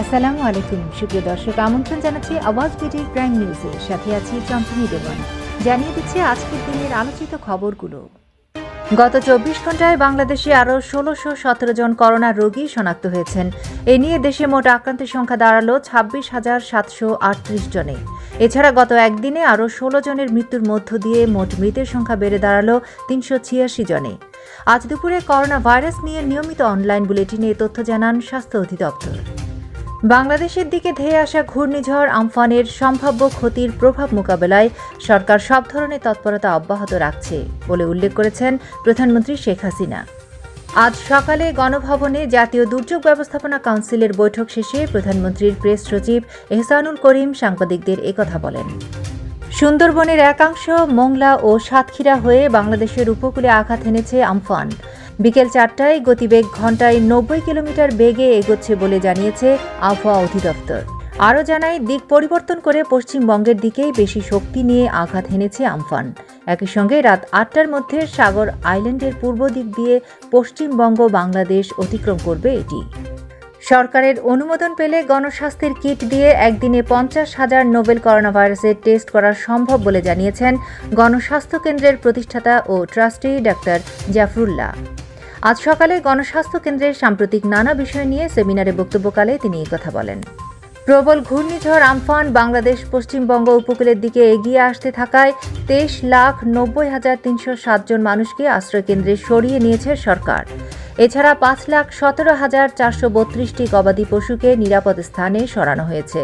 আসসালামু আলাইকুম। সুপ্রিয় দর্শক, আমন্ত্রণ জানাচ্ছি আওয়াজ বিডির প্রাইম নিউজে। সাথে আছি চম্পনী দেবন। জানিয়ে দিচ্ছে আজকের দিনের আলোচিত খবরগুলো। গত চব্বিশ ঘন্টায় বাংলাদেশে আরও ষোলোশো সতেরো জন করোনা রোগী শনাক্ত হয়েছেন। এ নিয়ে দেশে মোট আক্রান্তের সংখ্যা দাঁড়াল ছাব্বিশ হাজার সাতশো আটত্রিশ জনে। এছাড়া গত একদিনে আরও ষোলো জনের মৃত্যুর মধ্য দিয়ে মোট মৃতের সংখ্যা বেড়ে দাঁড়াল তিনশো ছিয়াশি জনে। আজ দুপুরে করোনা ভাইরাস নিয়ে নিয়মিত অনলাইন বুলেটিনে তথ্য জানান স্বাস্থ্য অধিদপ্তর। বাংলাদেশের দিকে ধেয়ে আসা ঘূর্ণিঝড় আমফানের সম্ভাব্য ক্ষতির প্রভাব মোকাবেলায় সরকার সব ধরনের তৎপরতা অব্যাহত রাখছে বলে উল্লেখ করেছেন প্রধানমন্ত্রী শেখ হাসিনা। আজ সকালে গণভবনে জাতীয় দুর্যোগ ব্যবস্থাপনা কাউন্সিলের বৈঠক শেষে প্রধানমন্ত্রীর প্রেস সচিব এহসানুল করিম সাংবাদিকদের একথা বলেন। সুন্দরবনের একাংশ, মোংলা ও সাতক্ষীরা হয়ে বাংলাদেশের উপকূলে আঘাত এনেছে আমফান। বিকেল চারটায় গতিবেগ ঘন্টায় নব্বই কিলোমিটার বেগে এগোচ্ছে বলে জানিয়েছে আবহাওয়া অধিদপ্তর। আরও জানায়, দিক পরিবর্তন করে পশ্চিমবঙ্গের দিকেই বেশি শক্তি নিয়ে আঘাত হেনেছে আমফান। একই সঙ্গে রাত আটটার মধ্যে সাগর আইল্যান্ডের পূর্ব দিক দিয়ে পশ্চিমবঙ্গ বাংলাদেশ অতিক্রম করবে এটি। সরকারের অনুমোদন পেলে গণস্বাস্থ্যের কিট দিয়ে একদিনে পঞ্চাশ হাজার নোবেল করোনা ভাইরাসের টেস্ট করা সম্ভব বলে জানিয়েছেন গণস্বাস্থ্য কেন্দ্রের প্রতিষ্ঠাতা ও ট্রাস্টি ডাক্তার জাফরুল্লাহ। আজ সকালে গণস্বাস্থ্য কেন্দ্রের সাম্প্রতিক নানা বিষয় নিয়ে সেমিনারে বক্তব্যকালে তিনি কথা বলেন। প্রবল ঘূর্ণিঝড় আমফান বাংলাদেশ পশ্চিমবঙ্গ উপকূলের দিকে এগিয়ে আসতে থাকায় তেইশ লাখ নব্বই হাজার তিনশো সাতজন মানুষকে আশ্রয়কেন্দ্রে সরিয়ে নিয়েছে সরকার। এছাড়া পাঁচ লাখ সতেরো হাজার চারশো বত্রিশটি গবাদি পশুকে নিরাপদ স্থানে সরানো হয়েছে।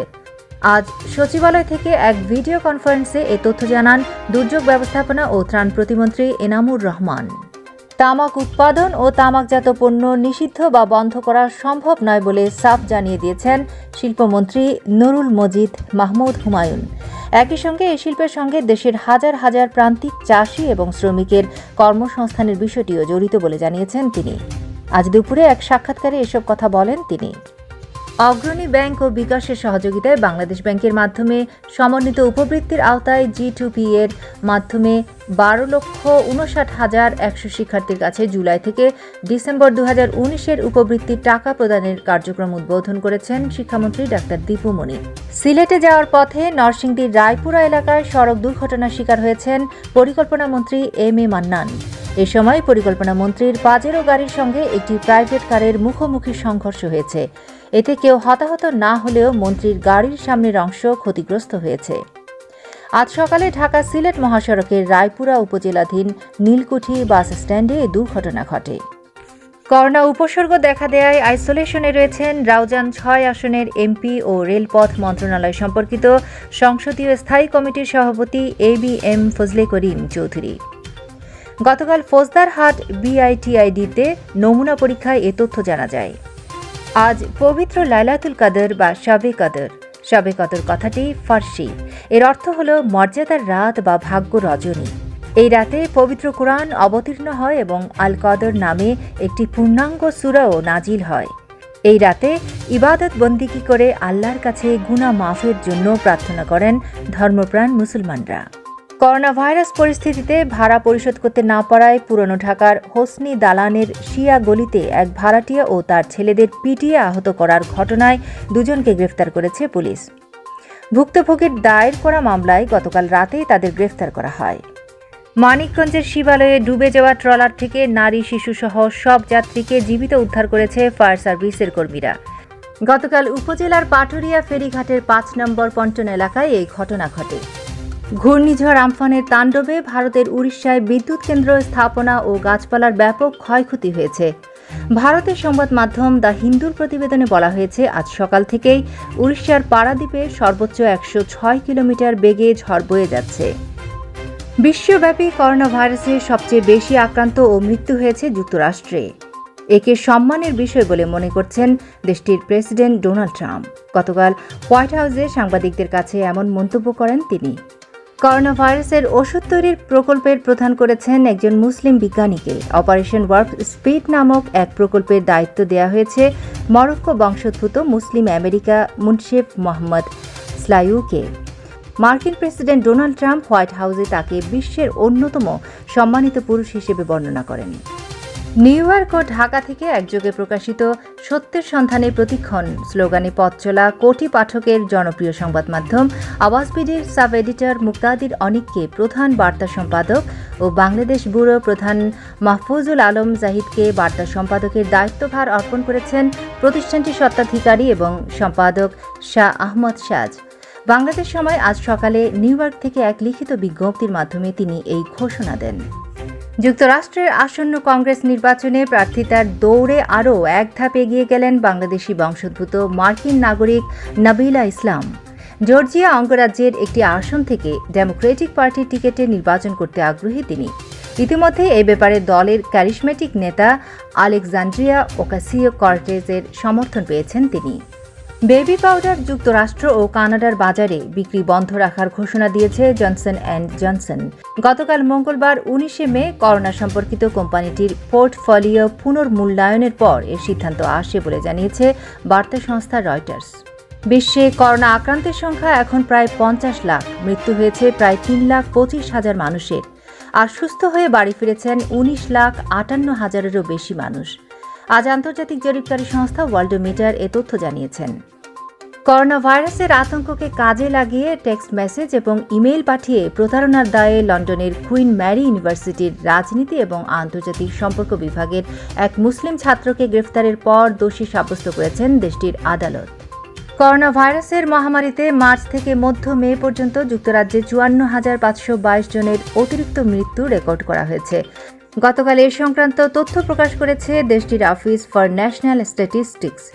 আজ সচিবালয় থেকে এক ভিডিও কনফারেন্সে এ তথ্য জানান দুর্যোগ ব্যবস্থাপনা ও ত্রাণ প্রতিমন্ত্রী এনামুর রহমান। তামাক উৎপাদন ও তামাকজাত পণ্য নিষিদ্ধ বা বন্ধ করা সম্ভব নয় বলে সাফ জানিয়ে দিয়েছেন শিল্পমন্ত্রী নুরুল মজিদ মাহমুদ হুমায়ুন। একই সঙ্গে এই শিল্পের সঙ্গে দেশের হাজার হাজার প্রান্তিক চাষি এবং শ্রমিকের কর্মসংস্থানের বিষয়টিও জড়িত বলে জানিয়েছেন তিনি। আজ দুপুরে এক সাক্ষাৎকারে এসব কথা বলেন তিনি। অগ্রণী ব্যাংক ও বিকাশের সহযোগিতায় বাংলাদেশ ব্যাংকের মাধ্যমে সমন্বিত উপবৃত্তির আওতায় জি টু পি এর মাধ্যমে বারো লক্ষ উনষাট হাজার একশো শিক্ষার্থীর কাছে জুলাই থেকে ডিসেম্বর দু হাজার উনিশের উপবৃত্তির টাকা প্রদানের কার্যক্রম উদ্বোধন করেছেন শিক্ষামন্ত্রী ডাক্তার দীপু মনি। সিলেটে যাওয়ার পথে নরসিংদীর রায়পুরা এলাকায় সড়ক দুর্ঘটনার শিকার হয়েছেন পরিকল্পনা মন্ত্রী এম এ মান্নান। এ সময় পরিকল্পনা মন্ত্রীর পাজেরো গাড়ির সঙ্গে একটি প্রাইভেট কারের মুখোমুখি সংঘর্ষ হয়েছে। এতে কেউ হতাহত না হলেও মন্ত্রীর গাড়ির সামনের অংশ ক্ষতিগ্রস্ত হয়েছে। আজ সকালে ঢাকা সিলেট মহাসড়কের রায়পুরা উপজেলাধীন নীলকুঠি বাস স্ট্যান্ডে এই দুর্ঘটনা ঘটে। করোনা উপসর্গ দেখা দেয়ায় আইসোলেশনে রয়েছেন রাউজান ছয় আসনের এমপি ও রেলপথ মন্ত্রণালয় সম্পর্কিত সংসদীয় স্থায়ী কমিটির সভাপতি A B M Fazle Karim Chowdhury. গতকাল ফৌজদারহাট বিআইটিআইডিতে নমুনা পরীক্ষায় এ তথ্য জানা যায়। আজ পবিত্র লাইলাতুল কাদর বা শাবে কাদর। শাবে কদর কথাটি ফার্সি। এর অর্থ হল মর্যাদার রাত বা ভাগ্য রজনী। এই রাতে পবিত্র কোরআন অবতীর্ণ হয় এবং আল কদর নামে একটি পূর্ণাঙ্গ সুরাও নাজিল হয়। এই রাতে ইবাদত বন্দিকি করে আল্লাহর কাছে গুনা মাফের জন্য প্রার্থনা করেন ধর্মপ্রাণ মুসলমানরা। করোনা ভাইরাস পরিস্থিতিতে ভাড়া পরিশোধ করতে না পারায় পুরনো ঢাকার হোসনি দালানের শিয়া গলিতে এক ভাড়াটিয়া ও তার ছেলেদের পিটিয়ে আহত করার ঘটনায় দুজনকে গ্রেফতার করেছে পুলিশ। ভুক্তভোগীর দায়ের করা মামলায় গতকাল রাতেই তাদের গ্রেফতার করা হয়। মানিকগঞ্জের শিবালয়ে ডুবে যাওয়া ট্রলার থেকে নারী শিশুসহ সব যাত্রীকে জীবিত উদ্ধার করেছে ফায়ার সার্ভিসের কর্মীরা। গতকাল উপজেলার পাটুরিয়া ফেরিঘাটের পাঁচ নম্বর পন্টন এলাকায় এই ঘটনা ঘটে। ঘূর্ণিঝড় আমফানের তাণ্ডবে ভারতের উড়িষ্যায় বিদ্যুৎ কেন্দ্র স্থাপনা ও গাছপালার ব্যাপক ক্ষয়ক্ষতি হয়েছে। ভারতের সংবাদ মাধ্যম দ্য হিন্দুর প্রতিবেদনে বলা হয়েছে, আজ সকাল থেকেই উড়িষ্যার পারাদ্বীপে সর্বোচ্চ একশো ছয় কিলোমিটার বেগে ঝড় বয়ে যাচ্ছে। বিশ্বব্যাপী করোনা ভাইরাসে সবচেয়ে বেশি আক্রান্ত ও মৃত্যু হয়েছে যুক্তরাষ্ট্রে। একে সম্মানের বিষয় বলে মনে করছেন দেশটির প্রেসিডেন্ট ডোনাল্ড ট্রাম্প। গতকাল হোয়াইট হাউসে সাংবাদিকদের কাছে এমন মন্তব্য করেন তিনি। করোনা ভাইরাসের ওষুধ তৈরির প্রকল্পের প্রধান করেছেন একজন মুসলিম বিজ্ঞানীকে। অপারেশন ওয়ার্প স্পিড নামক এক প্রকল্পের দায়িত্ব দেওয়া হয়েছে মরক্কো বংশোদ্ভূত মুসলিম আমেরিকা মুনশেফ মোহাম্মদ স্লাইউকে। মার্কিন প্রেসিডেন্ট ডোনাল্ড ট্রাম্প হোয়াইট হাউসে তাকে বিশ্বের অন্যতম সম্মানিত পুরুষ হিসেবে বর্ণনা করেন। নিউ ইয়র্ক ও ঢাকা থেকে একযোগে প্রকাশিত সত্যের সন্ধানে প্রতিক্ষণ। স্লোগানে পথ চলা কোটি পাঠকের জনপ্রিয় সংবাদ মাধ্যম আওয়াজ বিডির সাব এডিটর মুক্তাদির অনিককে প্রধান বার্তা সম্পাদক ও বাংলাদেশ ব্যুরো প্রধান মাহফুজুল আলম জাহিদকে বার্তা সম্পাদকের দায়িত্বভার অর্পণ করেছেন প্রতিষ্ঠানটির স্বত্বাধিকারী এবং সম্পাদক শাহ আহমদ সাজ। বাংলাদেশ সময় আজ সকালে নিউ ইয়র্ক থেকে এক লিখিত বিজ্ঞপ্তির মাধ্যমে তিনি এই ঘোষণা দেন। যুক্তরাষ্ট্রের আসন্ন কংগ্রেস নির্বাচনে প্রার্থিতার দৌড়ে আরও এক ধাপ এগিয়ে গেলেন বাংলাদেশি বংশোদ্ভূত মার্কিন নাগরিক নাবিলা ইসলাম। জর্জিয়া অঙ্গরাজ্যের একটি আসন থেকে ডেমোক্রেটিক পার্টির টিকিটে নির্বাচন করতে আগ্রহী তিনি। ইতিমধ্যে এ ব্যাপারে দলের ক্যারিশমেটিক নেতা আলেকজান্ড্রিয়া ওকাসিও কর্টেজের সমর্থন পেয়েছেন তিনি। বেবি পাউডার যুক্তরাষ্ট্র ও কানাডার বাজারে বিক্রি বন্ধ রাখার ঘোষণা দিয়েছে জনসন অ্যান্ড জনসন। গতকাল মঙ্গলবার উনিশে মে করোনা সম্পর্কিত কোম্পানিটির পোর্টফোলিও পুনর্মূল্যায়নের পর এর সিদ্ধান্ত আসে বলে জানিয়েছে বার্তা সংস্থা রয়টার্স। বিশ্বে করোনা আক্রান্তের সংখ্যা এখন প্রায় পঞ্চাশ লাখ, মৃত্যু হয়েছে প্রায় তিন লাখ পঁচিশ হাজার মানুষের। আর সুস্থ হয়ে বাড়ি ফিরেছেন উনিশ লাখ আটান্ন হাজারেরও বেশি মানুষ। আজ আন্তর্জাতিক জরিপকারী সংস্থা ওয়ার্ল্ডোমিটার এ তথ্য জানিয়েছেন। করোনা ভাইরাসের আতঙ্ককে কাজে লাগিয়ে টেক্সট মেসেজ এবং ইমেইল পাঠিয়ে প্রতারণার দায়ে লন্ডনের কুইন ম্যারি ইউনিভার্সিটির রাজনীতি এবং আন্তর্জাতিক সম্পর্ক বিভাগের এক মুসলিম ছাত্রকে গ্রেফতারের পর দোষী সাব্যস্ত করেছেন দেশটির আদালত। করোনা ভাইরাসের মহামারীতে মার্চ থেকে মধ্য মে পর্যন্ত যুক্তরাজ্যে চুয়ান্ন হাজার পাঁচশো বাইশ জনের অতিরিক্ত মৃত্যু রেকর্ড করা হয়েছে। গতকাল এ সংক্রান্ত তথ্য প্রকাশ করেছে দেশটির অফিস ফর ন্যাশনাল স্ট্যাটিস্টিক্স